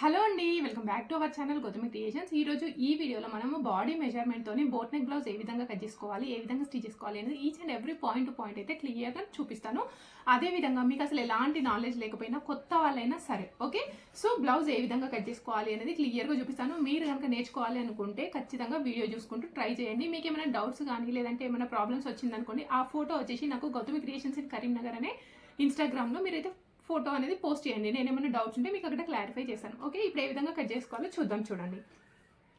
Hello అండి welcome back to our channel Gautami creations. ఈ రోజు ఈ వీడియోలో మనము బాడీ మెజర్మెంట్తోని బోట్ నెక్ బ్లౌజ్ ఏ విధంగా కట్ చేసుకోవాలి ఏ విధంగా స్టిచ్ చేసుకోవాలి అనేది each and every point to point అయితే క్లియర్గా చూపిస్తాను. అదే విధంగా మీకు అసలు ఎలాంటి నాలెడ్జ్ లేకపోయినా కొత్త వాళ్ళైనా సరే ఓకే? సో బ్లౌజ్ ఏ విధంగా కట్ చేసుకోవాలి అనేది క్లియర్గా చూపిస్తాను. మీరు కనుక నేర్చుకోవాలి అనుకుంటే ఖచ్చితంగా వీడియో చూసుకుంటూ ట్రై చేయండి. మీకు ఏమైనా డౌట్స్ కానీ లేదంటే ఏమైనా ప్రాబ్లమ్స్ వచ్చిందనుకోండి ఆ ఫోటో వచ్చేసి నాకు గౌతమి క్రియేషన్స్ ఇన్ కరీంనగర్ అనే ఇన్స్టాగ్రామ్లో మీరైతే ఫోటో అనేది పోస్ట్ చేయండి. నేను ఏమైనా డౌట్స్ ఉంటే మీకు అక్కడ క్లారిఫై చేస్తాను. ఓకే ఇప్పుడు ఏ విధంగా కట్ చేసుకోవాలో చూద్దాం చూడండి.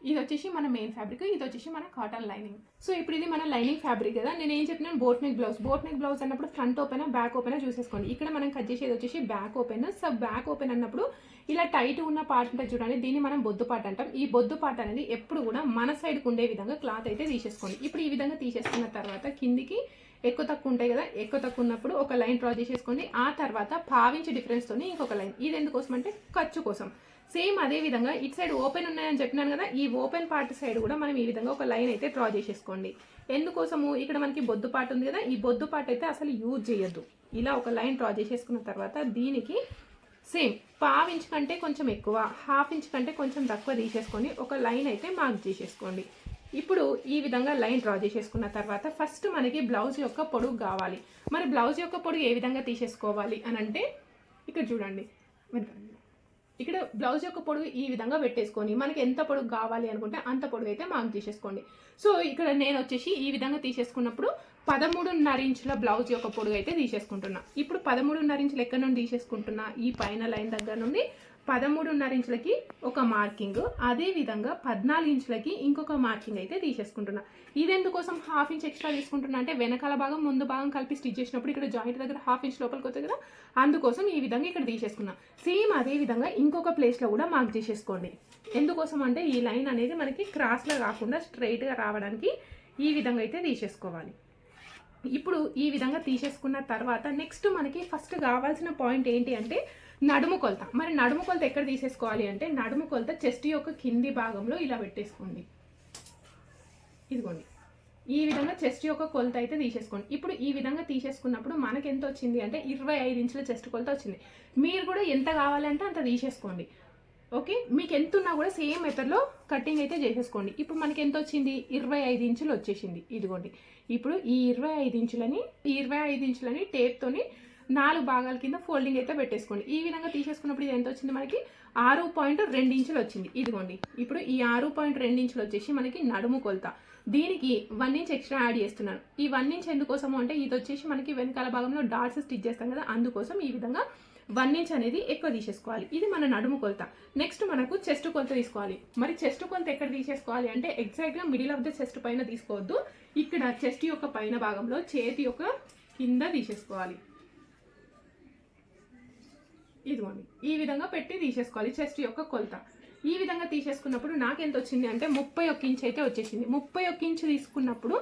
ఇది వచ్చేసి మన మెయిన్ ఫ్యాబ్రిక్ ఇది వచ్చేసి మన కాటన్ లైనింగ్ సో ఇప్పుడు ఇది మన లైనింగ్ ఫ్యాబ్రిక్ కదా. నేను ఏం చెప్పినాను? Boat neck blouse boat neck blouse అన్నప్పుడు ఫ్రంట్ ఓపెన్ బ్యాక్ ఓపెన్ చూసేసుకోండి. ఇక్కడ మనం కట్ చేసేది వచ్చేసి back open so back open అన్నప్పుడు ఇలా టైట్ ఉన్న పార్ట్ ఉంటుంది చూడండి. దీన్ని మనం బొద్దు పార్ట్ అంటాం. ఈ బొద్దు పార్ట్ అనేది ఎప్పుడు కూడా మన సైడ్కి ఉండే విధంగా క్లాత్ అయితే తీసేసుకోండి. ఇప్పుడు ఈ విధంగా తీసేసుకున్న తర్వాత కిందికి ఎక్కువ తక్కువ ఉంటాయి కదా ఎక్కువ తక్కువ ఉన్నప్పుడు ఒక లైన్ డ్రా చేసేసుకోండి ఆ తర్వాత పావించి డిఫరెన్స్తోని ఇంకొక లైన్. ఇది ఎందుకోసం అంటే ఖర్చు కోసం. సేమ్ అదే విధంగా ఇటు సైడ్ ఓపెన్ ఉన్నాయని చెప్పినాను కదా ఈ ఓపెన్ పార్ట్ సైడ్ కూడా మనం ఈ విధంగా ఒక లైన్ అయితే డ్రా చేసేసుకోండి. ఎందుకోసము? ఇక్కడ మనకి బొద్దు పార్ట్ ఉంది కదా ఈ బొద్దు పార్ట్ అయితే అసలు యూజ్ చేయొద్దు. ఇలా ఒక లైన్ డ్రా చేసేసుకున్న తర్వాత దీనికి సేమ్ పావు ఇంచ్ కంటే కొంచెం ఎక్కువ హాఫ్ ఇంచ్ కంటే కొంచెం తక్కువ తీసేసుకొని ఒక లైన్ అయితే మార్క్ చేసేసుకోండి. ఇప్పుడు ఈ విధంగా లైన్ డ్రా చేసేసుకున్న తర్వాత ఫస్ట్ మనకి బ్లౌజ్ యొక్క పొడుగు కావాలి. మరి బ్లౌజ్ యొక్క పొడుగు ఏ విధంగా తీసేసుకోవాలి అని అంటే ఇక్కడ చూడండి. ఇక్కడ బ్లౌజ్ యొక్క పొడుగు ఈ విధంగా పెట్టేసుకొని మనకి ఎంత పొడుగు కావాలి అనుకుంటే అంత పొడుగు అయితే మనం తీసేసుకోండి సో ఇక్కడ నేను వచ్చేసి ఈ విధంగా తీసేసుకున్నప్పుడు పదమూడున్నర ఇంచుల బ్లౌజ్ యొక్క పొడుగు అయితే తీసేసుకుంటున్నా. ఇప్పుడు పదమూడున్నర ఇంచులు ఎక్కడ నుండి తీసేసుకుంటున్నా? ఈ పైన లైన్ దగ్గర నుండి పదమూడున్నర ఇంచులకి ఒక మార్కింగ్. అదే విధంగా పద్నాలుగు ఇంచులకి ఇంకొక మార్కింగ్ అయితే తీసేసుకుంటున్నా. ఇది ఎందుకోసం హాఫ్ ఇంచ్ ఎక్స్ట్రా తీసుకుంటున్నా అంటే వెనకాల భాగం ముందు భాగం కలిపి స్టిచ్ చేసినప్పుడు ఇక్కడ జాయింట్ దగ్గర హాఫ్ ఇంచ్ లోపలికి వస్తుంది కదా అందుకోసం ఈ విధంగా ఇక్కడ తీసేసుకున్నా. సేమ్ అదే విధంగా ఇంకొక ప్లేస్లో కూడా మార్క్ చేసేసుకోండి. ఎందుకోసం అంటే ఈ లైన్ అనేది మనకి క్రాస్లో కాకుండా స్ట్రైట్గా రావడానికి ఈ విధంగా అయితే తీసేసుకోవాలి. ఇప్పుడు ఈ విధంగా తీసేసుకున్న తర్వాత నెక్స్ట్ మనకి ఫస్ట్ కావాల్సిన పాయింట్ ఏంటి అంటే నడుము కొలత. మరి నడుము కొలత ఎక్కడ తీసేసుకోవాలి అంటే నడుము కొలత చెస్ట్ యొక్క కింది భాగంలో ఇలా పెట్టేసుకోండి. ఇదిగోండి. ఈ విధంగా చెస్ట్ యొక్క కొలత అయితే తీసేసుకోండి. ఇప్పుడు ఈ విధంగా తీసేసుకున్నప్పుడు మనకి ఎంత వచ్చింది అంటే ఇరవై ఐదు ఇంచుల చెస్ట్ కొలత వచ్చింది. మీరు కూడా ఎంత కావాలంటే అంత తీసేసుకోండి. ఓకే? మీకు ఎంత ఉన్నా కూడా సేమ్ మెథడ్లో కటింగ్ అయితే చేసేసుకోండి. ఇప్పుడు మనకి ఎంత వచ్చింది? ఇరవై ఐదు ఇంచులు వచ్చేసింది. ఇదిగోండి. ఇప్పుడు ఈ ఇరవై ఐదు ఇంచులని ఈ ఇరవై ఐదు ఇంచులని టేప్తోని నాలుగు భాగాల కింద ఫోల్డింగ్ అయితే పెట్టేసుకోండి. ఈ విధంగా తీసేసుకున్నప్పుడు ఇది ఎంత వచ్చింది మనకి? ఆరు పాయింట్ రెండు ఇంచులు వచ్చింది. ఇదిగోండి. ఇప్పుడు ఈ ఆరు పాయింట్ రెండు ఇంచులు వచ్చేసి మనకి నడుము కొలత. దీనికి వన్ ఇంచ్ ఎక్స్ట్రా యాడ్ చేస్తున్నాను. ఈ వన్ ఇంచ్ ఎందుకోసము అంటే ఇది వచ్చేసి మనకి వెనకాల భాగంలో డాట్స్ స్టిచ్ చేస్తాం కదా అందుకోసం ఈ విధంగా వన్ ఇంచ్ అనేది ఎక్కువ తీసేసుకోవాలి. ఇది మన నడుము కొలత. నెక్స్ట్ మనకు చెస్ట్ కొలత తీసుకోవాలి. మరి చెస్ట్ కొలత ఎక్కడ తీసేసుకోవాలి అంటే ఎగ్జాక్ట్గా మిడిల్ ఆఫ్ ద చెస్ట్ పైన తీసుకోవద్దు. ఇక్కడ చెస్ట్ యొక్క పైన భాగంలో చేతి యొక్క కింద తీసేసుకోవాలి. ఇదిగోండి. ఈ విధంగా పెట్టి తీసేసుకోవాలి. చెస్ట్ యొక్క కొలత. ఈ విధంగా తీసేసుకున్నప్పుడు నాకు ఎంత వచ్చింది అంటే ముప్పై ఒక్క ఇంచు అయితే వచ్చేసింది. ముప్పై ఒక్క ఇంచు తీసుకున్నప్పుడు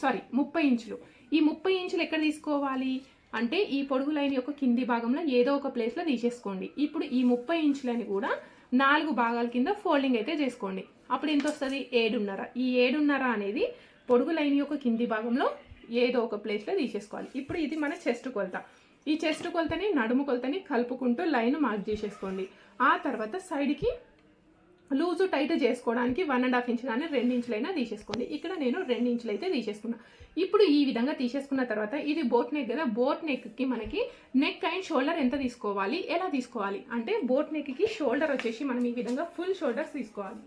సారీ ముప్పై ఇంచులు. ఈ ముప్పై ఇంచులు ఎక్కడ తీసుకోవాలి అంటే ఈ పొడుగు లైన్ యొక్క కింది భాగంలో ఏదో ఒక ప్లేస్లో తీసేసుకోండి. ఇప్పుడు ఈ ముప్పై ఇంచులని కూడా నాలుగు భాగాల కింద ఫోల్డింగ్ అయితే చేసుకోండి. అప్పుడు ఎంత వస్తుంది? ఏడున్నర. ఈ ఏడున్నర అనేది పొడుగు లైన్ యొక్క కింది భాగంలో ఏదో ఒక ప్లేస్లో తీసేసుకోవాలి. ఇప్పుడు ఇది మన చెస్ట్ కొలత. ఈ చెస్ట్ కొలతని నడుము కొలతని కలుపుకుంటూ లైన్ మార్క్ చేసేసుకోండి. ఆ తర్వాత సైడ్కి లూజు టైట్ చేసుకోవడానికి వన్ అండ్ హాఫ్ ఇంచ్ కానీ రెండు ఇంచులైనా తీసేసుకోండి. ఇక్కడ నేను రెండు ఇంచులు అయితే తీసేసుకున్నా. ఇప్పుడు ఈ విధంగా తీసేసుకున్న తర్వాత ఇది బోట్ నెక్ కదా బోట్ నెక్కి మనకి నెక్ అండ్ షోల్డర్ ఎంత తీసుకోవాలి ఎలా తీసుకోవాలి? అంటే బోట్ నెక్కి షోల్డర్ వచ్చేసి మనం ఈ విధంగా ఫుల్ షోల్డర్స్ తీసుకోవాలి.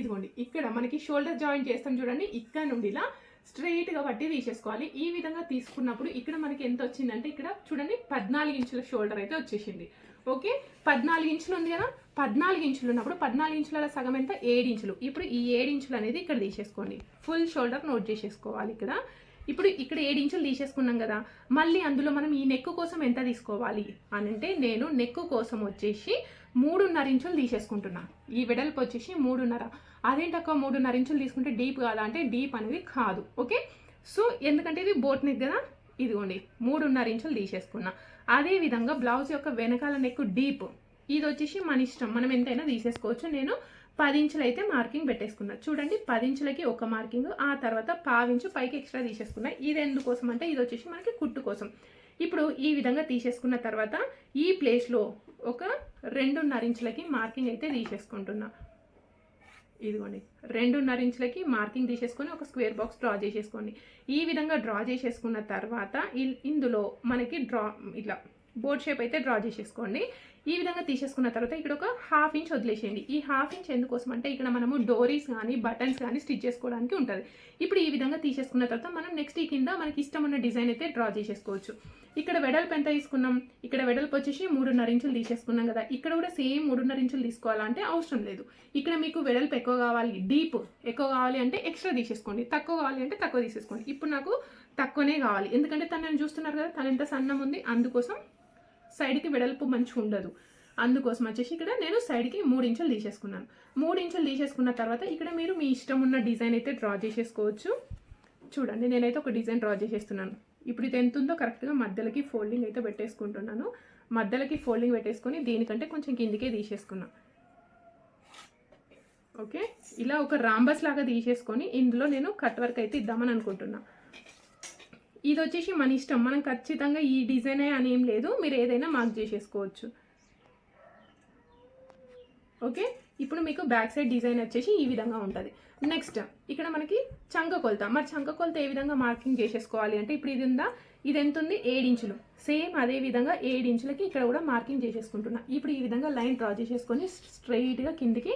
ఇదిగోండి ఇక్కడ మనకి షోల్డర్ జాయింట్ చేస్తాం చూడండి. ఇక్కడ నుండి ఇలా స్ట్రెయిట్గా పట్టి తీసేసుకోవాలి. ఈ విధంగా తీసుకున్నప్పుడు ఇక్కడ మనకి ఎంత వచ్చిందంటే ఇక్కడ చూడండి పద్నాలుగు ఇంచుల షోల్డర్ అయితే వచ్చేసింది. ఓకే? పద్నాలుగు ఇంచులు ఉంది కదా? పద్నాలుగు ఇంచులు ఉన్నప్పుడు పద్నాలుగు ఇంచుల సగం ఎంత? ఏడు ఇంచులు. ఇప్పుడు ఈ ఏడు ఇంచులు అనేది ఇక్కడ తీసేసుకోండి. ఫుల్ షోల్డర్ నోట్ చేసేసుకోవాలి ఇక్కడ. ఇప్పుడు ఇక్కడ ఏడు ఇంచులు తీసేసుకున్నాం కదా మళ్ళీ అందులో మనం ఈ నెక్ కోసం ఎంత తీసుకోవాలి? అని అంటే నేను నెక్ కోసం వచ్చేసి మూడున్నర ఇంచులు తీసేసుకుంటున్నా. ఈ వెడల్పు వచ్చేసి మూడున్నర. అదేంటక్క మూడున్నర ఇంచులు తీసుకుంటే డీప్ కాదా అంటే డీప్ అనేది కాదు ఓకే? సో ఎందుకంటే ఇది బోట్ నెక్ కదా? ఇదిగోండి మూడున్నర ఇంచులు తీసేసుకున్నా. అదే విధంగా బ్లౌజ్ యొక్క వెనకాల నెక్ డీప్. ఇది వచ్చేసి మన ఇష్టం. మనం ఎంతైనా తీసేసుకోవచ్చు. నేను పది ఇంచులు అయితే మార్కింగ్ పెట్టేసుకున్నా. చూడండి పది ఇంచులకి ఒక మార్కింగ్ ఆ తర్వాత పావించు పైకి ఎక్స్ట్రా తీసేసుకున్నా. ఇది ఎందుకోసం అంటే ఇది వచ్చేసి మనకి కుట్టు కోసం. ఇప్పుడు ఈ విధంగా తీసేసుకున్న తర్వాత ఈ ప్లేస్లో ఒక రెండున్నర ఇంచులకి మార్కింగ్ అయితే తీసేసుకుంటున్నా. ఇదిగోండి రెండున్నర ఇంచులకి మార్కింగ్ తీసేసుకొని ఒక స్క్వేర్ బాక్స్ డ్రా చేసేసుకోండి. ఈ విధంగా డ్రా చేసేసుకున్న తర్వాత ఇల్- ఇందులో మనకి డ్రా ఇట్లా బోర్డ్ షేప్ అయితే డ్రా చేసేసుకోండి. ఈ విధంగా తీసేసుకున్న తర్వాత ఇక్కడ ఒక హాఫ్ ఇంచ్ వదిలేసేయండి. ఈ హాఫ్ ఇంచ్ ఎందుకోసం అంటే ఇక్కడ మనము డోరీస్ కానీ బటన్స్ కానీ స్టిచ్ చేసుకోవడానికి ఉంటుంది. ఇప్పుడు ఈ విధంగా తీసేసుకున్న తర్వాత మనం నెక్స్ట్ ఈ కింద మనకి ఇష్టం ఉన్న డిజైన్ అయితే డ్రా చేసేసుకోవచ్చు. ఇక్కడ వెడల్పు ఎంత తీసుకున్నాం? ఇక్కడ వెడల్పు వచ్చేసి మూడున్నర ఇంచులు తీసేసుకున్నాం కదా. ఇక్కడ కూడా సేమ్ మూడున్నర ఇంచులు తీసుకోవాలంటే అవసరం లేదు. ఇక్కడ మీకు వెడల్పు ఎక్కువ కావాలి డీప్ ఎక్కువ కావాలి అంటే ఎక్స్ట్రా తీసేసుకోండి. తక్కువ కావాలి అంటే తక్కువ తీసేసుకోండి. ఇప్పుడు నాకు తక్కువనే కావాలి. ఎందుకంటే తను చూస్తున్నారు కదా తను ఎంత సన్నం ఉంది అందుకోసం సైడ్కి వెడల్పు మంచిగా ఉండదు. అందుకోసం వచ్చేసి ఇక్కడ నేను సైడ్కి మూడు ఇంచులు తీసేసుకున్నాను. మూడు ఇంచులు తీసేసుకున్న తర్వాత ఇక్కడ మీరు మీ ఇష్టం ఉన్న డిజైన్ అయితే డ్రా చేసేసుకోవచ్చు. చూడండి నేనైతే ఒక డిజైన్ డ్రా చేసేస్తున్నాను. ఇప్పుడు ఇది ఎంత ఉందో కరెక్ట్గా మధ్యలోకి ఫోల్డింగ్ అయితే పెట్టేసుకుంటున్నాను. మధ్యలోకి ఫోల్డింగ్ పెట్టేసుకొని దీనికంటే కొంచెం కిందికే తీసేసుకున్నాను ఓకే? ఇలా ఒక రాంబస్ లాగా తీసేసుకొని ఇందులో నేను కట్ వర్క్ అయితే ఇద్దామని అనుకుంటున్నా. ఇది వచ్చేసి మన ఇష్టం. మనం ఖచ్చితంగా ఈ డిజైనే అని ఏం లేదు. మీరు ఏదైనా మార్క్ చేసేసుకోవచ్చు. ఓకే? ఇప్పుడు మీకు బ్యాక్ సైడ్ డిజైన్ వచ్చేసి ఈ విధంగా ఉంటుంది. నెక్స్ట్ ఇక్కడ మనకి చంక కొలత. మరి చంక కొలత ఏ విధంగా మార్కింగ్ చేసేసుకోవాలి అంటే ఇప్పుడు ఇది ఉందా? ఇది ఎంత ఉంది? ఏడు ఇంచులు. సేమ్ అదే విధంగా ఏడు ఇంచులకి ఇక్కడ కూడా మార్కింగ్ చేసేసుకుంటున్నా. ఇప్పుడు ఈ విధంగా లైన్ డ్రా చేసేసుకొని స్ట్రైట్గా కిందికి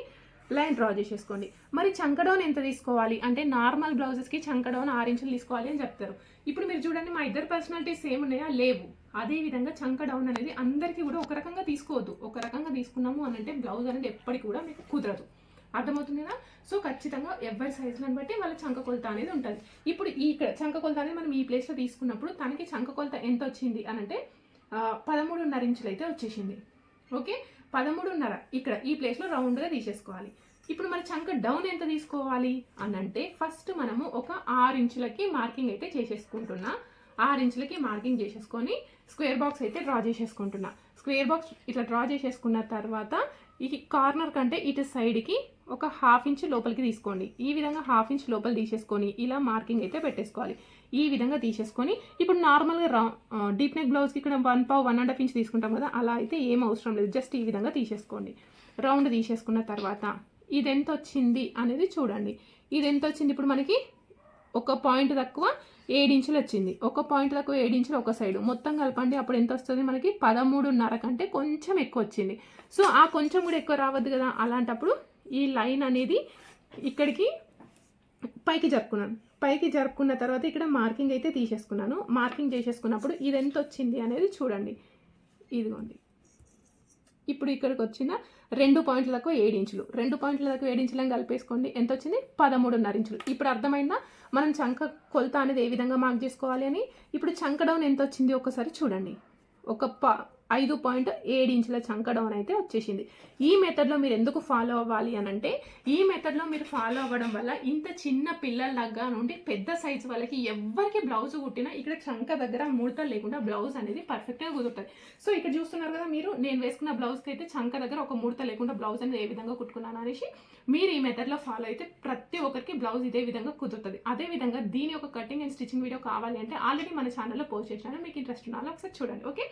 లైన్ డ్రా చేసేసుకోండి. మరి చంకడౌన్ ఎంత తీసుకోవాలి? అంటే నార్మల్ బ్లౌజెస్కి చంకడౌన్ ఆరు ఇంచులు తీసుకోవాలి అని చెప్తారు. ఇప్పుడు మీరు చూడండి మా ఇద్దరు పర్సనాలిటీస్ సేమ్ ఉన్నాయా? లేవు. అదే విధంగా చంక డౌన్ అనేది అందరికీ కూడా ఒక రకంగా తీసుకోవద్దు. ఒక రకంగా తీసుకున్నాము అని అంటే బ్లౌజ్ అనేది ఎప్పటికి కూడా మీకు కుదరదు. అర్థమవుతుంది సో ఖచ్చితంగా ఎవరి సైజులను బట్టి వాళ్ళ చంక కొలత అనేది ఉంటుంది. ఇప్పుడు ఈ ఇక్కడ చంక కొలత అనేది మనం ఈ ప్లేస్లో తీసుకున్నప్పుడు తనకి చంక కొలత ఎంత వచ్చింది అని అంటే పదమూడున్నర ఇంచులు అయితే వచ్చేసింది. ఓకే? పదమూడున్నర ఇక్కడ ఈ ప్లేస్లో రౌండ్గా తీసేసుకోవాలి. ఇప్పుడు మన చంక డౌన్ ఎంత తీసుకోవాలి? అని అంటే ఫస్ట్ మనము ఒక ఆరు ఇంచులకి మార్కింగ్ అయితే చేసేసుకుంటున్నా. ఆరు ఇంచులకి మార్కింగ్ చేసేసుకొని స్క్వేర్ బాక్స్ అయితే డ్రా చేసేసుకుంటున్నా. స్క్వేర్ బాక్స్ ఇట్లా డ్రా చేసేసుకున్న తర్వాత ఈ కార్నర్ కంటే ఇటు సైడ్కి ఒక హాఫ్ ఇంచ్ లోపలికి తీసుకోండి. ఈ విధంగా హాఫ్ ఇంచ్ లోపల తీసేసుకొని ఇలా మార్కింగ్ అయితే పెట్టేసుకోవాలి. ఈ విధంగా తీసేసుకొని ఇప్పుడు నార్మల్గా రా డీప్ నెక్ బ్లౌజ్కి ఇక్కడ వన్ పావు వన్ అండ్ హాఫ్ ఇంచ్ తీసుకుంటాం కదా అలా అయితే ఏం అవసరం లేదు. జస్ట్ ఈ విధంగా తీసేసుకోండి. రౌండ్ తీసేసుకున్న తర్వాత ఇది ఎంత వచ్చింది అనేది చూడండి. ఇది ఎంత వచ్చింది ఇప్పుడు మనకి ఒక పాయింట్ తక్కువ ఏడించులు వచ్చింది. ఒక పాయింట్ తక్కువ ఏడించులు ఒక సైడ్. మొత్తం కలపండి అప్పుడు ఎంత వస్తుంది మనకి పదమూడున్నర కంటే కొంచెం ఎక్కువ వచ్చింది. సో ఆ కొంచెం కూడా ఎక్కువ రావద్దు కదా? అలాంటప్పుడు ఈ లైన్ అనేది ఇక్కడికి పైకి జరుపుకున్నాను పైకి జరుపుకున్న తర్వాత ఇక్కడ మార్కింగ్ అయితే తీసేసుకున్నాను. మార్కింగ్ చేసేసుకున్నప్పుడు ఇది ఎంత వచ్చింది అనేది చూడండి. ఇదిగోండి. ఇప్పుడు ఇక్కడికి వచ్చిన రెండు పాయింట్ల తక్కువ ఏడు ఇంచులు. రెండు పాయింట్ల తక్కువ ఏడు ఇంచులను కలిపేసుకోండి. ఎంత వచ్చింది పదమూడున్నర ఇంచులు. ఇప్పుడు అర్థమైందా? మనం చంక కొలత అనేది ఏ విధంగా మార్క్ చేసుకోవాలి అని? ఇప్పుడు చంక డౌన్ ఎంత వచ్చింది ఒకసారి చూడండి. ఒక ప ఐదు పాయింట్ ఏడు ఇంచుల చంక డౌన్ అయితే వచ్చేసింది. ఈ మెథడ్లో మీరు ఎందుకు ఫాలో అవ్వాలి అని అంటే ఈ మెథడ్లో మీరు ఫాలో అవ్వడం వల్ల ఇంత చిన్న పిల్లల దగ్గర నుండి పెద్ద సైజు వాళ్ళకి ఎవరికి బ్లౌజ్ కుట్టినా ఇక్కడ చంక దగ్గర ముడత లేకుండా బ్లౌజ్ అనేది పర్ఫెక్ట్గా కుదురుతుంది. సో ఇక్కడ చూస్తున్నారు కదా మీరు నేను వేసుకున్న బ్లౌజ్కి అయితే చంక దగ్గర ఒక ముడత లేకుండా బ్లౌజ్ అనేది ఏ విధంగా కుట్టుకున్నాను అనేసి మీరు ఈ మెథడ్లో ఫాలో అయితే ప్రతి ఒక్కరికి బ్లౌజ్ ఇదే విధంగా కుదురుతుంది. అదే విధంగా దీని యొక్క కటింగ్ అండ్ స్టిచ్చింగ్ వీడియో కావాలి అంటే ఆల్రెడీ మన ఛానల్లో పోస్ట్ చేసినాను మీకు ఇంట్రెస్ట్ ఉన్న ఒకసారి చూడండి ఓకే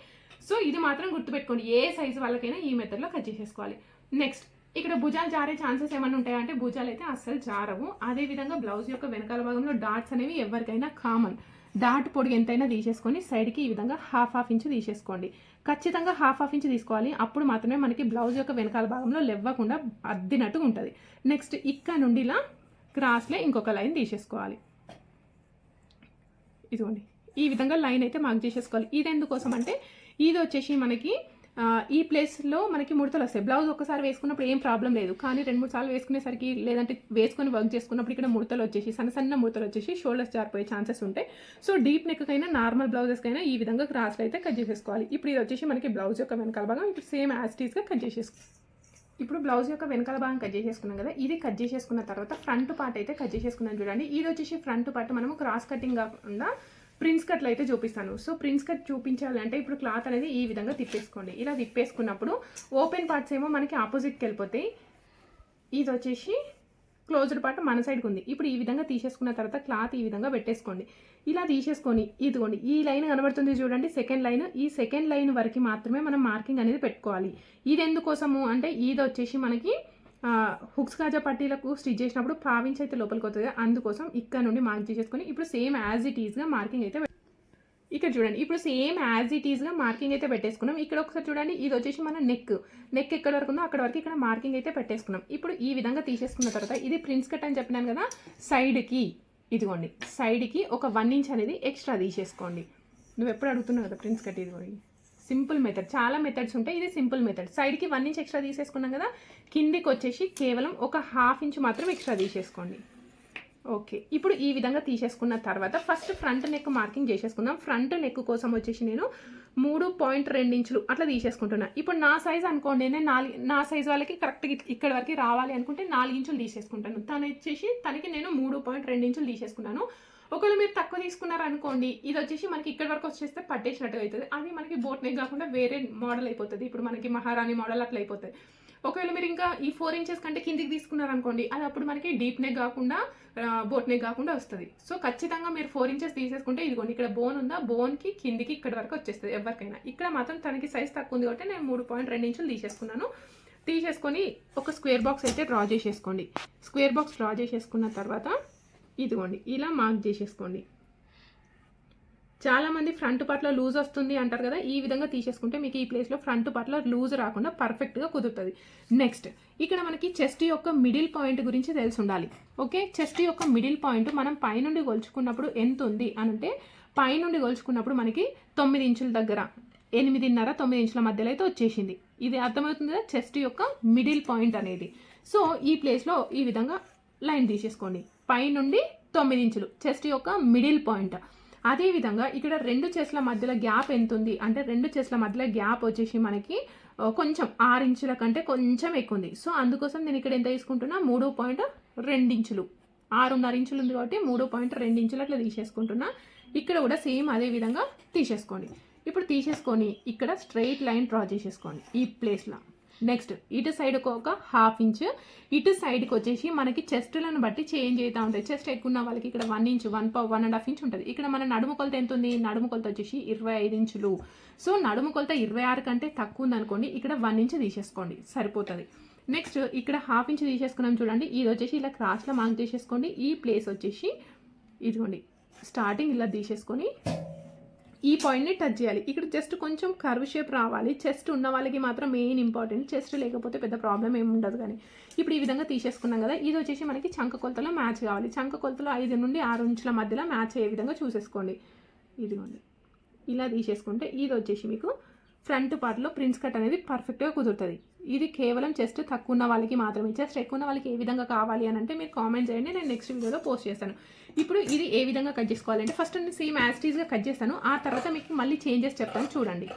సో ఇది మాత్రం గుర్తుపెట్టుకోండి ఏ సైజు వాళ్ళకైనా ఈ మెథడ్లో కట్ చేసేసుకోవాలి. నెక్స్ట్ ఇక్కడ భుజాలు జారే ఛాన్సెస్ ఏమైనా ఉంటాయా? అంటే భుజాలు అయితే అస్సలు జారవు. అదే విధంగా బ్లౌజ్ యొక్క వెనకాల భాగంలో డాట్స్ అనేవి ఎవరికైనా కామన్ డాట్ పొడి ఎంతైనా తీసేసుకొని సైడ్కి ఈ విధంగా హాఫ్ హాఫ్ ఇంచ్ తీసేసుకోండి. ఖచ్చితంగా హాఫ్ హాఫ్ ఇంచ్ తీసుకోవాలి. అప్పుడు మాత్రమే మనకి బ్లౌజ్ యొక్క వెనకాల భాగంలో లెవ్వకుండా అద్దినట్టు ఉంటుంది. నెక్స్ట్ ఇక్కడ నుండి ఇలా క్రాస్లే ఇంకొక లైన్ తీసేసుకోవాలి. ఇదిగోండి. ఈ విధంగా లైన్ అయితే మార్క్ చేసేసుకోవాలి. ఇది ఎందుకోసం అంటే ఇది వచ్చేసి మనకి ఈ ప్లేస్లో మనకి ముడతలు వస్తాయి. బ్లౌజ్ ఒకసారి వేసుకున్నప్పుడు ఏం ప్రాబ్లం లేదు. కానీ రెండు మూడు సార్లు వేసుకునేసరికి లేదంటే వేసుకొని వర్క్ చేసుకున్నప్పుడు ఇక్కడ ముడతలు వచ్చేసి సన్న సన్న ముడతలు వచ్చేసి షోల్డర్స్ జారిపోయే ఛాన్సెస్ ఉంటాయి. సో డీప్ నెక్కైనా నార్మల్ బ్లౌజెస్కైనా ఈ విధంగా క్రాస్లో అయితే కట్ చేసేసుకోవాలి. ఇప్పుడు ఇది వచ్చేసి మనకి బ్లౌజ్ యొక్క వెనకాల భాగం. ఇప్పుడు సేమ్ యాస్టీస్గా కట్ చేసేసుకో ఇప్పుడు బ్లౌజ్ యొక్క వెనకాల భాగం కట్ చేసేసుకున్నాం కదా ఇది కట్ చేసేసుకున్న తర్వాత ఫ్రంట్ పార్ట్ అయితే కట్ చేసేసుకున్నాం చూడండి. ఇది వచ్చేసి ఫ్రంట్ పార్ట్ మనము క్రాస్ కటింగ్ కాకుండా ప్రిన్స్ కట్లు అయితే చూపిస్తాను. సో ప్రిన్స్ కట్ చూపించాలంటే ఇప్పుడు క్లాత్ అనేది ఈ విధంగా తిప్పేసుకోండి. ఇలా తిప్పేసుకున్నప్పుడు ఓపెన్ పార్ట్స్ ఏమో మనకి ఆపోజిట్కి వెళ్ళిపోతాయి. ఇది వచ్చేసి క్లోజ్డ్ పార్ట్ మన సైడ్కి ఉంది. ఇప్పుడు ఈ విధంగా తీసేసుకున్న తర్వాత క్లాత్ ఈ విధంగా పెట్టేసుకోండి. ఇలా తీసేసుకొని ఇదిగోండి ఈ లైన్ కనబడుతుంది చూడండి సెకండ్ లైన్. ఈ సెకండ్ లైన్ వరకు మాత్రమే మనం మార్కింగ్ అనేది పెట్టుకోవాలి. ఇది ఎందుకోసము అంటే ఇది వచ్చేసి మనకి హుక్స్ కాజా పట్టీలకు స్టిచ్ చేసినప్పుడు పావించి అయితే లోపలికి వస్తుంది అందుకోసం ఇక్కడ నుండి మార్క్ చేసేసుకొని ఇప్పుడు సేమ్ యాజ్ ఇట్ ఈస్గా మార్కింగ్ అయితే ఇక్కడ చూడండి ఇప్పుడు సేమ్ యాజ్ ఇట్ ఈస్గా మార్కింగ్ అయితే పెట్టేసుకున్నాం. ఇక్కడ ఒకసారి చూడండి ఇది వచ్చేసి మన నెక్. నెక్ ఎక్కడ వరకు ఉందో అక్కడ వరకు ఇక్కడ మార్కింగ్ అయితే పెట్టేసుకున్నాం. ఇప్పుడు ఈ విధంగా తీసేసుకున్న తర్వాత ఇది ప్రిన్స్ కట్ అని చెప్పినాను కదా సైడ్కి ఇదిగోండి సైడ్కి ఒక వన్ ఇంచ్ అనేది ఎక్స్ట్రా తీసేసుకోండి. నువ్వు ఎప్పుడు అడుగుతున్నావు కదా ప్రిన్స్ కట్ ఇదిగోండి? Simple method. చాలా మెథడ్స్ ఉంటాయి. ఇది సింపుల్ మెథడ్. సైడ్కి వన్ ఇంచ్ ఎక్స్ట్రా తీసేసుకున్నాం కదా కిందికి వచ్చేసి కేవలం ఒక హాఫ్ ఇంచ్ మాత్రం ఎక్స్ట్రా తీసేసుకోండి. ఓకే ఇప్పుడు ఈ విధంగా తీసేసుకున్న తర్వాత ఫస్ట్ ఫ్రంట్ నెక్ మార్కింగ్ చేసేసుకుందాం. ఫ్రంట్ నెక్ కోసం వచ్చేసి నేను మూడు పాయింట్ రెండు ఇంచులు అట్లా తీసేసుకుంటున్నా. ఇప్పుడు నా సైజ్ అనుకోండి నేను నాలుగు నా సైజ్ వాళ్ళకి కరెక్ట్గా ఇక్కడ వరకు రావాలి అనుకుంటే నాలుగు ఇంచులు తీసేసుకుంటాను. తను వచ్చేసి తనకి నేను మూడు పాయింట్ రెండు ఇంచులు తీసేసుకున్నాను. ఒకవేళ మీరు తక్కువ తీసుకున్నారు అనుకోండి ఇది వచ్చేసి మనకి ఇక్కడ వరకు వచ్చేస్తే పట్టేసినట్టుగా అవుతుంది. అది మనకి బోట్ నెక్ కాకుండా వేరే మోడల్ అయిపోతుంది. ఇప్పుడు మనకి మహారాణి మోడల్ అట్లా అయిపోతుంది. ఒకవేళ మీరు ఇంకా ఈ ఫోర్ ఇంచెస్ కంటే కిందికి తీసుకున్నారు అనుకోండి అది అప్పుడు మనకి డీప్ నెక్ కాకుండా బోట్ నెక్ కాకుండా వస్తుంది. సో ఖచ్చితంగా మీరు ఫోర్ ఇంచెస్ తీసేసుకుంటే ఇదిగోండి ఇక్కడ బోన్ ఉందా? బోన్కి కిందికి ఇక్కడ వరకు వచ్చేస్తుంది ఎవరికైనా. ఇక్కడ మాత్రం తనకి సైజ్ తక్కువ ఉంది కాబట్టి నేను మూడు పాయింట్ రెండు ఇంచులు తీసేసుకున్నాను. తీసేసుకొని ఒక స్క్వేర్ బాక్స్ అయితే డ్రా చేసేసుకోండి. స్క్వేర్ బాక్స్ డ్రా చేసేసుకున్న తర్వాత ఇదిగోండి ఇలా మార్క్ చేసేసుకోండి. చాలామంది ఫ్రంట్ పార్ట్లో లూజ్ వస్తుంది అంటారు కదా ఈ విధంగా తీసేసుకుంటే మీకు ఈ ప్లేస్లో ఫ్రంట్ పార్ట్లో లూజ్ రాకుండా పర్ఫెక్ట్గా కుదురుతుంది. నెక్స్ట్ ఇక్కడ మనకి చెస్ట్ యొక్క మిడిల్ పాయింట్ గురించి తెలిసి ఉండాలి. ఓకే చెస్ట్ యొక్క మిడిల్ పాయింట్ మనం పైనుండి కొలుచుకున్నప్పుడు ఎంత ఉంది అని అంటే పైనుండి కొలుచుకున్నప్పుడు మనకి తొమ్మిది ఇంచుల దగ్గర ఎనిమిదిన్నర తొమ్మిది ఇంచుల మధ్యలో అయితే వచ్చేసింది. ఇది అర్థమవుతుంది కదా చెస్ట్ యొక్క మిడిల్ పాయింట్ అనేది. సో ఈ ప్లేస్లో ఈ విధంగా లైన్ తీసేసుకోండి. పైనుండి తొమ్మిది ఇంచులు చెస్ట్ యొక్క మిడిల్ పాయింట్. అదేవిధంగా ఇక్కడ రెండు చెస్ల మధ్యలో గ్యాప్ ఎంత ఉంది అంటే రెండు చెస్ల మధ్యలో గ్యాప్ వచ్చేసి మనకి కొంచెం ఆరు ఇంచుల కంటే కొంచెం ఎక్కువ ఉంది సో అందుకోసం నేను ఇక్కడ ఎంత తీసుకుంటున్నా? మూడు పాయింట్ రెండు ఇంచులు ఆరున్నర ఇంచులు ఉంది కాబట్టి మూడు పాయింట్ రెండు ఇంచులు అట్లా తీసేసుకుంటున్నా. ఇక్కడ కూడా సేమ్ అదే విధంగా తీసేసుకోండి. ఇప్పుడు తీసేసుకొని ఇక్కడ స్ట్రైట్ లైన్ డ్రా చేసేసుకోండి ఈ ప్లేస్లో. నెక్స్ట్ ఇటు సైడ్కి ఒక హాఫ్ ఇంచ్ ఇటు సైడ్కి వచ్చేసి మనకి చెస్ట్లను బట్టి చేంజ్ అవుతూ ఉంటాయి. చెస్ట్ ఎక్కువ ఉన్న వాళ్ళకి ఇక్కడ one inch one one and half inch ఉంటుంది. ఇక్కడ మన నడుము కొలత ఎంత ఉంది? నడుము కొలత వచ్చేసి ఇరవై ఐదు ఇంచులు. సో నడుము కొలత ఇరవై ఆరు కంటే తక్కువ ఉందనుకోండి ఇక్కడ వన్ ఇంచ్ తీసేసుకోండి. సరిపోతుంది. నెక్స్ట్ ఇక్కడ హాఫ్ ఇంచ్ తీసేసుకున్నాం చూడండి. ఇది వచ్చేసి ఇలా క్రాస్లో మార్క్ చేసేసుకోండి. ఈ ప్లేస్ వచ్చేసి ఇదిగోండి. స్టార్టింగ్ ఇలా తీసేసుకొని ఈ పాయింట్ని టచ్ చేయాలి. ఇక్కడ జస్ట్ కొంచెం కర్వ్ షేప్ రావాలి. చెస్ట్ ఉన్న వాళ్ళకి మాత్రం మెయిన్ ఇంపార్టెంట్ చెస్ట్ లేకపోతే పెద్ద ప్రాబ్లం ఏమి ఉండదు కానీ. ఇప్పుడు ఈ విధంగా తీసేసుకున్నాం కదా. ఇది వచ్చేసి మనకి చంక కొలతలో మ్యాచ్ కావాలి. చంక కొలతలో ఐదు నుండి ఆరు ఇంచుల మధ్యలో మ్యాచ్ అయ్యే విధంగా చూసేసుకోండి. ఇదిగోండి. ఇలా తీసేసుకుంటే ఇది వచ్చేసి మీకు ఫ్రంట్ పార్ట్లో ప్రిన్స్ కట్ అనేది పర్ఫెక్ట్గా కుదురుతుంది. ఇది కేవలం చెస్ట్ తక్కువ ఉన్న వాళ్ళకి మాత్రమే. చెస్ట్ ఎక్కువ ఉన్న వాళ్ళకి ఏ విధంగా కావాలి అని అంటే మీరు కామెంట్ చేయండి నేను నెక్స్ట్ వీడియోలో పోస్ట్ చేస్తాను. ఇప్పుడు ఇది ఏ విధంగా కట్ చేసుకోవాలంటే ఫస్ట్ నేను సేమ్ యాస్టీస్గా కట్ చేస్తాను. ఆ తర్వాత మీకు మళ్ళీ చేంజెస్ చెప్తాను చూడండి.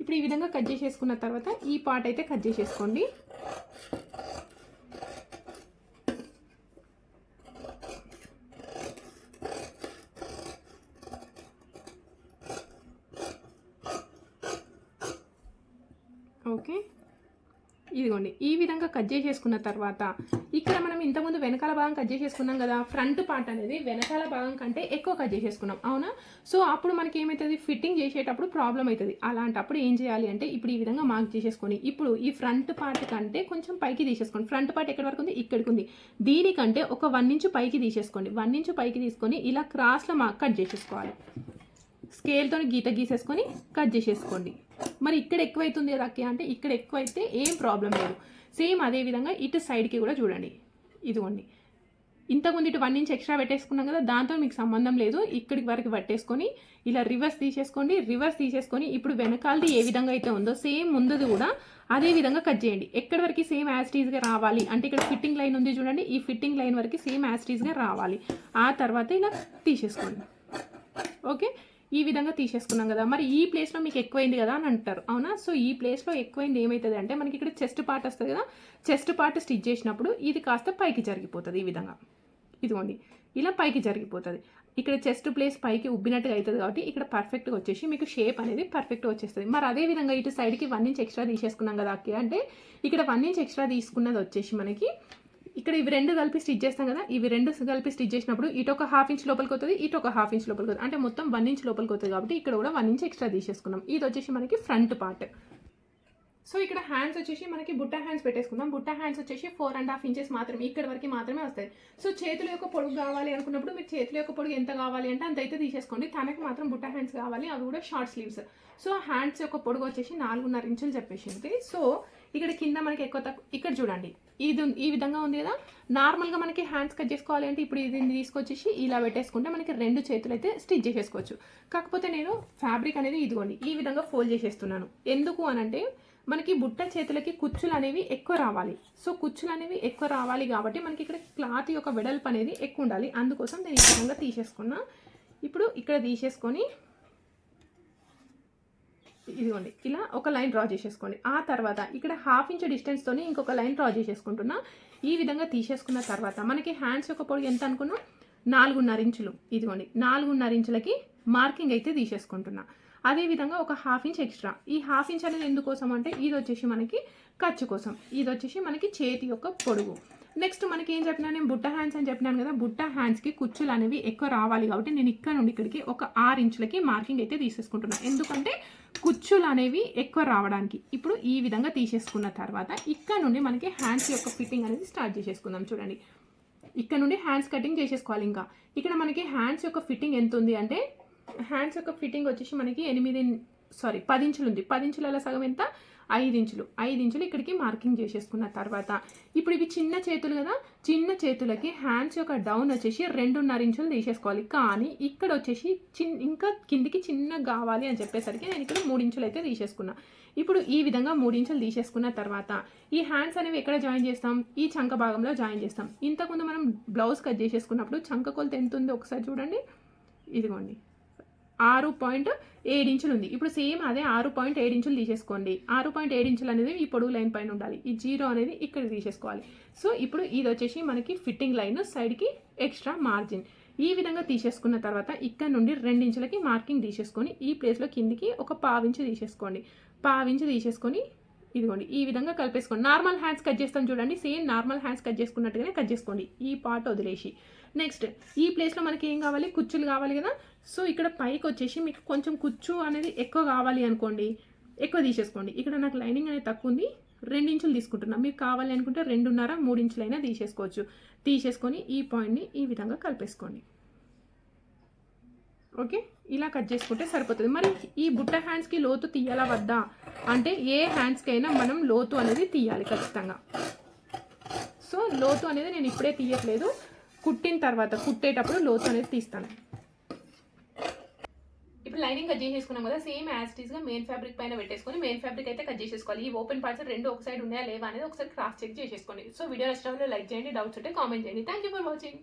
ఇప్పుడు ఈ విధంగా కట్ చేసేసుకున్న తర్వాత ఈ పార్ట్ అయితే కట్ చేసేసుకోండి. ఓకే ఇదిగోండి ఈ విధంగా కట్ చేసేసుకున్న తర్వాత ఇక్కడ మనం ఇంతకుముందు వెనకాల భాగం కట్ చేసేసుకున్నాం కదా ఫ్రంట్ పార్ట్ అనేది వెనకాల భాగం కంటే ఎక్కువ కట్ చేసేసుకున్నాం అవునా? సో అప్పుడు మనకి ఏమవుతుంది ఫిట్టింగ్ చేసేటప్పుడు ప్రాబ్లం అవుతుంది అలాంటప్పుడు ఏం చేయాలి అంటే ఇప్పుడు ఈ విధంగా మార్క్ చేసేసుకొని ఇప్పుడు ఈ ఫ్రంట్ పార్ట్ కంటే కొంచెం పైకి తీసేసుకోండి. ఫ్రంట్ పార్ట్ ఎక్కడి వరకు ఉంది? ఇక్కడికి ఉంది. దీనికంటే ఒక వన్ ఇంచు పైకి తీసేసుకోండి. వన్ ఇంచు పైకి తీసుకొని ఇలా క్రాస్లో మార్క్ కట్ చేసేసుకోవాలి. స్కేల్తో గీత గీసేసుకొని కట్ చేసేసుకోండి. మరి ఇక్కడ ఎక్కువైతుంది కదా అంటే ఇక్కడ ఎక్కువైతే ఏం ప్రాబ్లం లేదు. సేమ్ అదే విధంగా ఇటు సైడ్కి కూడా చూడండి. ఇదిగోండి. ఇంతకుముందు ఇటు వన్ ఇంచ్ ఎక్స్ట్రా పెట్టేసుకున్నాం కదా దాంతో మీకు సంబంధం లేదు. ఇక్కడికి వరకు పట్టేసుకొని ఇలా రివర్స్ తీసేసుకోండి రివర్స్ తీసేసుకొని ఇప్పుడు వెనకాలది ఏ విధంగా అయితే ఉందో సేమ్ ముందుది కూడా అదే విధంగా కట్ చేయండి. ఎక్కడి వరకు సేమ్ యాస్టీజ్గా రావాలి? అంటే ఇక్కడ ఫిట్టింగ్ లైన్ ఉంది చూడండి ఈ ఫిట్టింగ్ లైన్ వరకు సేమ్ యాస్టీజ్గా రావాలి. ఆ తర్వాత ఇలా తీసేసుకోండి. ఓకే ఈ విధంగా తీసేసుకున్నాం కదా. మరి ఈ ప్లేస్లో మీకు ఎక్కువైంది కదా అని అంటారు. అవునా? సో ఈ ప్లేస్లో ఎక్కువైంది ఏమవుతుంది అంటే మనకి ఇక్కడ చెస్ట్ పార్ట్ వస్తుంది కదా. చెస్ట్ పార్ట్ స్టిచ్ చేసినప్పుడు ఇది కాస్త పైకి జరిగిపోతుంది ఈ విధంగా. ఇదిగోండి. ఇలా పైకి జరిగిపోతుంది. ఇక్కడ చెస్ట్ ప్లేస్ పైకి ఉబ్బినట్టుగా అవుతుంది కాబట్టి ఇక్కడ పర్ఫెక్ట్గా వచ్చేసి మీకు షేప్ అనేది పర్ఫెక్ట్గా వచ్చేస్తుంది. మరి అదే విధంగా ఇటు సైడ్కి వన్ ఇంచ్ ఎక్స్ట్రా తీసేసుకున్నాం కదా అక్కి. అంటే ఇక్కడ వన్ ఇంచ్ ఎక్స్ట్రా తీసుకున్నది వచ్చేసి మనకి ఇక్కడ ఇవి రెండు కలిపి స్టిచ్ చేస్తాం కదా ఇవి రెండు కలిపి స్టిచ్ చేసినప్పుడు ఇటు ఒక హాఫ్ ఇంచ్ లోపలికి వస్తుంది ఇటు ఒక హాఫ్ ఇంచ్ లోపలికి వస్తుంది అంటే మొత్తం వన్ ఇంచ్ లోపలికి వస్తుంది కాబట్టి ఇక్కడ కూడా వన్ ఇంచ్ ఎక్స్ట్రా తీసేసుకున్నాం. ఇది వచ్చేసి మనకి ఫ్రంట్ పార్ట్ సో ఇక్కడ హ్యాండ్స్ వచ్చేసి మనకి బుట్ట హ్యాండ్స్ పెట్టేసుకుందాం. బుట్ట హ్యాండ్స్ వచ్చేసి ఫోర్ అండ్ హాఫ్ ఇంచెస్ మాత్రమే ఇక్కడ వరకు మాత్రమే వస్తాయి. సో చేతుల యొక్క పొడుగు కావాలి అనుకున్నప్పుడు మీరు చేతుల యొక్క పొడుగు ఎంత కావాలి అంటే అంత అయితే తీసేసుకోండి. తనకి మాత్రం బుట్ట హ్యాండ్స్ కావాలి అవి కూడా షార్ట్ స్లీవ్స్ సో హ్యాండ్స్ యొక్క పొడుగు వచ్చేసి నాలుగున్నర ఇంచులు చెప్పేసింది. సో ఇక్కడ కింద మనకి ఎక్కువ తక్కువ ఇక్కడ చూడండి. ఇది ఈ విధంగా ఉంది కదా? నార్మల్గా మనకి హ్యాండ్స్ కట్ చేసుకోవాలి అంటే ఇప్పుడు ఇది తీసుకొచ్చేసి ఇలా పెట్టేసుకుంటే మనకి రెండు చేతులు అయితే స్టిచ్ చేసేసుకోవచ్చు. కాకపోతే నేను ఫ్యాబ్రిక్ అనేది ఇదిగోండి ఈ విధంగా ఫోల్డ్ చేసేస్తున్నాను. ఎందుకు అనంటే మనకి బుట్ట చేతులకి కుచ్చులు అనేవి ఎక్కువ రావాలి. సో కుచ్చులు అనేవి ఎక్కువ రావాలి కాబట్టి మనకి ఇక్కడ క్లాత్ యొక్క వెడల్పు అనేది ఎక్కువ ఉండాలి. అందుకోసం నేను ఈ విధంగా తీసేసుకున్నా. ఇప్పుడు ఇక్కడ తీసేసుకొని ఇదిగోండి ఇలా ఒక లైన్ డ్రా చేసేసుకోండి. ఆ తర్వాత ఇక్కడ హాఫ్ ఇంచ్ డిస్టెన్స్తోనే ఇంకొక లైన్ డ్రా చేసేసుకుంటున్నా. ఈ విధంగా తీసేసుకున్న తర్వాత మనకి హ్యాండ్స్ యొక్క పొడుగు ఎంత అనుకున్నా? నాలుగున్నర ఇంచులు. ఇదిగోండి నాలుగున్నర ఇంచులకి మార్కింగ్ అయితే తీసేసుకుంటున్నా. అదేవిధంగా ఒక హాఫ్ ఇంచ్ ఎక్స్ట్రా. ఈ హాఫ్ ఇంచ్ అనేది ఎందుకోసం అంటే ఇది వచ్చేసి మనకి ఖర్చు కోసం. ఇది వచ్చేసి మనకి చేతి యొక్క పొడుగు. నెక్స్ట్ మనకి ఏం చెప్పినా నేను బుట్ట హ్యాండ్స్ అని చెప్పినాను కదా బుట్ట హ్యాండ్స్కి కుచ్చులు అనేవి ఎక్కువ రావాలి కాబట్టి నేను ఇక్కడ నుండి ఇక్కడికి ఒక ఆరు ఇంచులకి మార్కింగ్ అయితే తీసేసుకుంటున్నాను ఎందుకంటే కుచ్చులు అనేవి ఎక్కువ రావడానికి. ఇప్పుడు ఈ విధంగా తీసేసుకున్న తర్వాత ఇక్కడ నుండి మనకి హ్యాండ్స్ యొక్క ఫిట్టింగ్ అనేది స్టార్ట్ చేసేసుకుందాం చూడండి. ఇక్కడ నుండి హ్యాండ్స్ కటింగ్ చేసేసుకోవాలి ఇంకా. ఇక్కడ మనకి హ్యాండ్స్ యొక్క ఫిట్టింగ్ ఎంత ఉంది అంటే హ్యాండ్స్ యొక్క ఫిట్టింగ్ వచ్చేసి మనకి ఎనిమిది సారీ పది ఇంచులు ఉంది పది ఇంచుల సగం ఎంత? ఐదు ఇంచులు ఐదు ఇంచులు ఇక్కడికి మార్కింగ్ చేసేసుకున్న తర్వాత. ఇప్పుడు ఇవి చిన్న చేతులు కదా? చిన్న చేతులకి హ్యాండ్స్ యొక్క డౌన్ వచ్చేసి రెండున్నర ఇంచులు తీసేసుకోవాలి. కానీ ఇక్కడ వచ్చేసి చిన్ ఇంకా కిందికి చిన్న కావాలి అని చెప్పేసరికి నేను ఇక్కడ మూడు ఇంచులు అయితే తీసేసుకున్నా. ఇప్పుడు ఈ విధంగా మూడు ఇంచులు తీసేసుకున్న తర్వాత ఈ హ్యాండ్స్ అనేవి ఎక్కడ జాయిన్ చేస్తాం? ఈ చంక భాగంలో జాయిన్ చేస్తాం. ఇంతకుముందు మనం బ్లౌజ్ కట్ చేసేసుకున్నప్పుడు చంక కొలత ఎంత ఉందో ఒకసారి చూడండి. ఇదిగోండి. ఆరు పాయింట్ ఏడు ఇంచులు ఉంది. ఇప్పుడు సేమ్ అదే ఆరు పాయింట్ ఏడు ఇంచులు తీసేసుకోండి. ఆరు పాయింట్ ఏడు ఇంచులు అనేది ఈ పొడుగు లైన్ పైన ఉండాలి. ఈ జీరో అనేది ఇక్కడ తీసేసుకోవాలి. సో ఇప్పుడు ఇది వచ్చేసి మనకి ఫిట్టింగ్ లైన్ సైడ్కి ఎక్స్ట్రా మార్జిన్ ఈ విధంగా తీసేసుకున్న తర్వాత ఇక్కడ నుండి ఇంచులకి మార్కింగ్ తీసేసుకొని ఈ ప్లేస్లో కిందికి ఒక పావించి తీసేసుకోండి. పావించి తీసేసుకొని ఇదిగోండి ఈ విధంగా కలిపేసుకోండి. నార్మల్ హ్యాండ్స్ కట్ చేస్తాం చూడండి. సేమ్ నార్మల్ హ్యాండ్స్ కట్ చేసుకున్నట్టుగానే కట్ చేసుకోండి. ఈ పార్ట్ వదిలేసి. నెక్స్ట్ ఈ ప్లేస్లో మనకి ఏం కావాలి? కుచ్చులు కావాలి కదా. సో ఇక్కడ పైకి వచ్చేసి మీకు కొంచెం కుచ్చు అనేది ఎక్కువ కావాలి అనుకోండి. ఎక్కువ తీసేసుకోండి. ఇక్కడ నాకు లైనింగ్ అనేది తక్కువ ఉంది. రెండు ఇంచులు తీసుకుంటున్నా. మీకు కావాలి అనుకుంటే రెండున్నర మూడు ఇంచులైనా తీసేసుకోవచ్చు. తీసేసుకొని ఈ పాయింట్ని ఈ విధంగా కలిపేసుకోండి. ఓకే ఇలా కట్ చేసుకుంటే సరిపోతుంది. మరి ఈ బుట్ట హ్యాండ్స్కి లోతు తీయాలా వద్దా? అంటే ఏ హ్యాండ్స్కి అయినా మనం లోతు అనేది తీయాలి ఖచ్చితంగా. సో లోతు అనేది నేను ఇప్పుడే తీయట్లేదు. కుట్టిన తర్వాత కుట్టేటప్పుడు లోతు అనేది తీస్తాను. ఇప్పుడు లైనింగ్ కట్ చేసేసుకున్నాం కదా సేమ్ యాజ్గా మెయిన్ ఫ్యాబ్రిక్ పైన పెట్టేసుకొని మెయిన్ ఫ్యాబ్రిక్ అయితే కట్ చేసేసుకోవాలి. ఈ ఓపెన్ పార్ట్స్ రెండు ఒక సైడ్ ఉన్నాయా లేవా అనేది ఒకసారి క్రాస్ చెక్ చేసేసుకోండి. సో వీడియో నచ్చడం లైక్ చేయండి డౌట్స్ ఉంటే కామెంట్ చేయండి. Thank you for watching